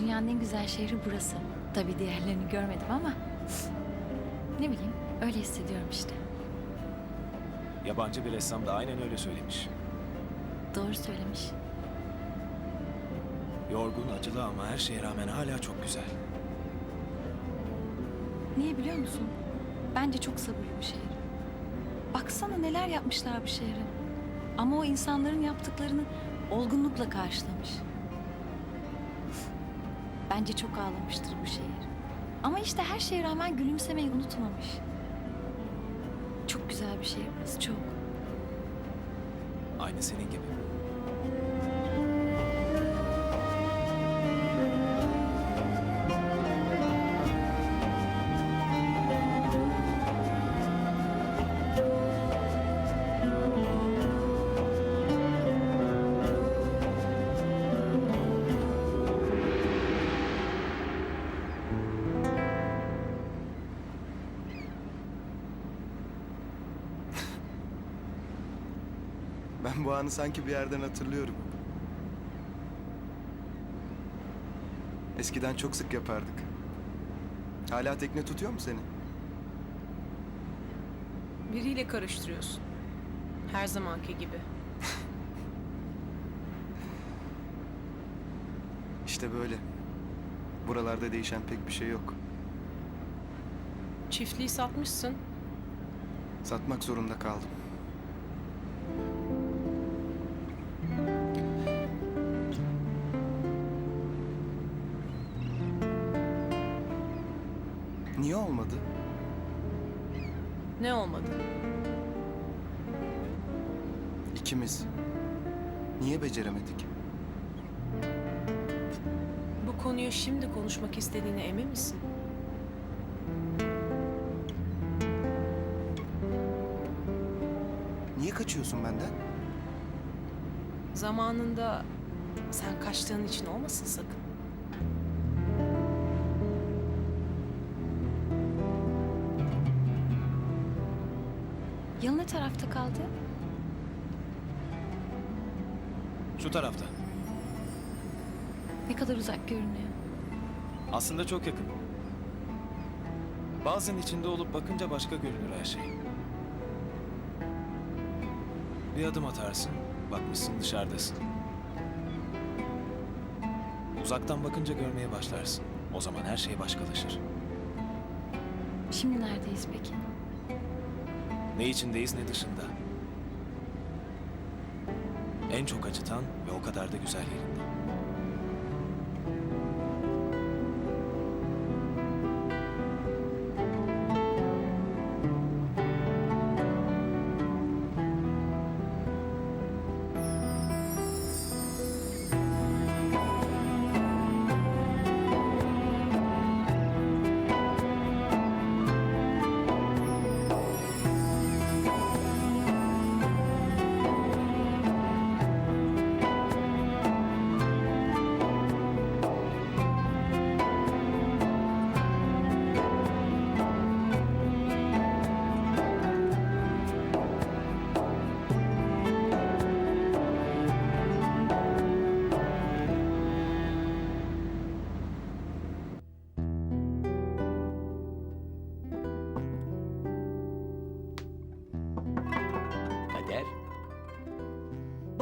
Dünyanın en güzel şehri burası. Tabii diğerlerini görmedim ama... Ne bileyim, öyle hissediyorum işte. Yabancı bir ressam da aynen öyle söylemiş. Doğru söylemiş. Yorgun, acılı ama her şeye rağmen hala çok güzel. Niye biliyor musun? Bence çok sabırlı bir şehir. Baksana neler yapmışlar bu şehre. Ama o insanların yaptıklarını olgunlukla karşılamış. Bence çok ağlamıştır bu şehir. Ama işte her şeye rağmen gülümsemeyi unutmamış. Çok güzel bir şehir burası, çok. Aynı senin gibi. Bu anı sanki bir yerden hatırlıyorum. Eskiden çok sık yapardık. Hala tekne tutuyor mu seni? Biriyle karıştırıyorsun. Her zamanki gibi. İşte böyle. Buralarda değişen pek bir şey yok. Çiftliği satmışsın. Satmak zorunda kaldım. Ne olmadı? İkimiz. Niye beceremedik? Bu konuyu şimdi konuşmak istediğine emin misin? Niye kaçıyorsun benden? Zamanında sen kaçtığın için olmasın sakın. Tarafta kaldı? Şu tarafta. Ne kadar uzak görünüyor. Aslında çok yakın. Bazen içinde olup bakınca başka görünür her şey. Bir adım atarsın, bakmışsın dışarıdasın. Uzaktan bakınca görmeye başlarsın. O zaman her şey başkalaşır. Şimdi neredeyiz peki? Ne içindeyiz ne dışında. En çok acıtan ve o kadar da güzel yerinde.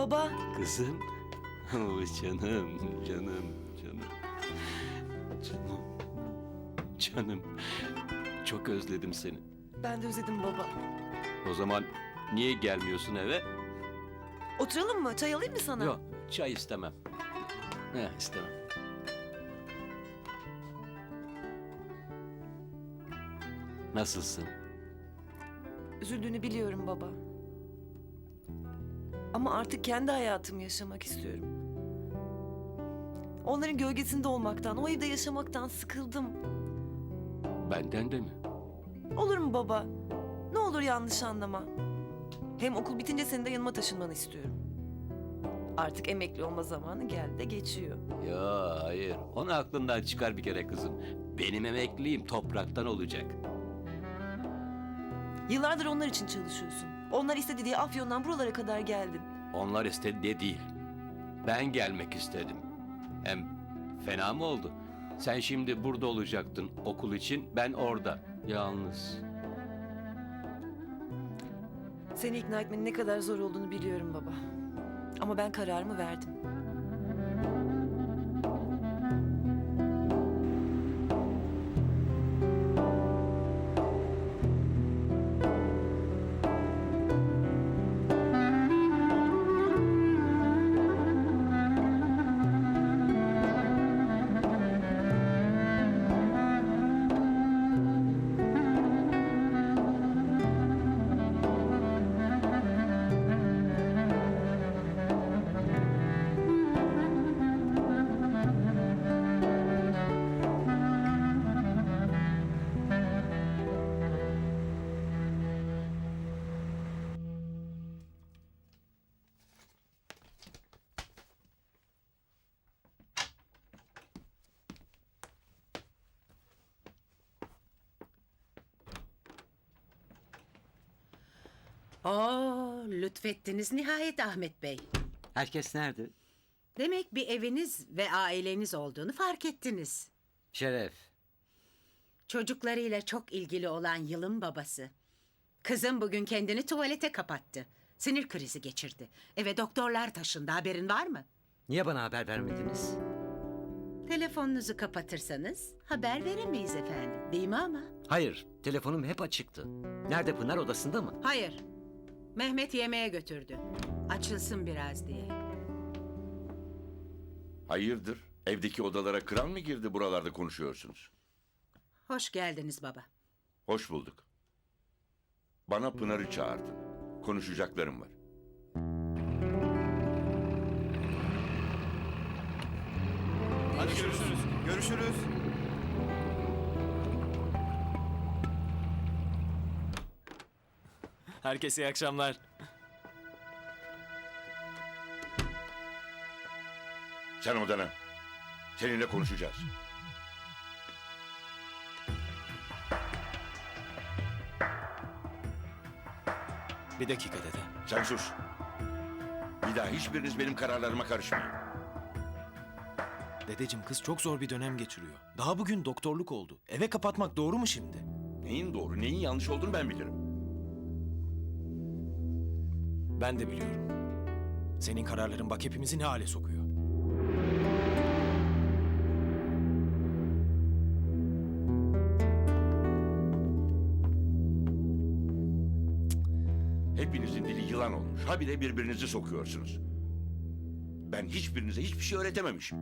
Baba, kızım. Oh, canım, canım, canım. Canım, canım. Çok özledim seni. ben de özledim baba. O zaman niye gelmiyorsun eve? Oturalım mı? Çay alayım mı sana? Yok, çay istemem. Ne istemem. Nasılsın? Üzüldüğünü biliyorum baba. Ama artık kendi hayatımı yaşamak istiyorum. Onların gölgesinde olmaktan, o evde yaşamaktan sıkıldım. Benden de mi? Olur mu baba? Ne olur yanlış anlama. Hem okul bitince senin de yanıma taşınmanı istiyorum. Artık emekli olma zamanı geldi de geçiyor. Ya hayır, onu aklından çıkar bir kere kızım. Benim emekliliğim topraktan olacak. Yıllardır onlar için çalışıyorsun. Onlar istedi diye Afyon'dan buralara kadar geldin. Onlar istedi de değil. Ben gelmek istedim. Hem Fena mı oldu? Sen şimdi burada olacaktın okul için, ben orada. Yalnız. Seni ikna etmenin ne kadar zor olduğunu biliyorum baba. Ama ben kararımı verdim. Oo, lütfettiniz nihayet Ahmet Bey. Herkes nerede? Demek bir eviniz ve aileniz olduğunu fark ettiniz. Şeref. Çocuklarıyla çok ilgili olan yılın babası. Kızım bugün kendini tuvalete kapattı. Sinir krizi geçirdi. Eve doktorlar taşındı haberin var mı? Niye bana haber vermediniz? Telefonunuzu kapatırsanız haber veremeyiz efendim. Değil mi ama? Hayır, telefonum hep açıktı. Nerede Pınar odasında mı? Hayır. Mehmet yemeğe götürdü. Açılsın biraz diye. Hayırdır? Evdeki odalara kral mı girdi buralarda konuşuyorsunuz? Hoş geldiniz baba. Hoş bulduk. Bana Pınar'ı çağırdın. Konuşacaklarım var. Görüşürüz. Herkese iyi akşamlar. Sen odana. Seninle konuşacağız. Bir dakika dede. Sen sus. Bir daha hiçbiriniz benim kararlarıma karışmayın. Dedeciğim kız çok zor bir dönem geçiriyor. Daha bugün doktorluk oldu. Eve kapatmak doğru mu şimdi? Neyin doğru, neyin yanlış olduğunu ben bilirim. Ben de biliyorum. Senin kararların bak hepimizi ne hale sokuyor. Hepinizin dili yılan olmuş. Habire birbirinizi sokuyorsunuz. Ben hiçbirinize hiçbir şey öğretememişim.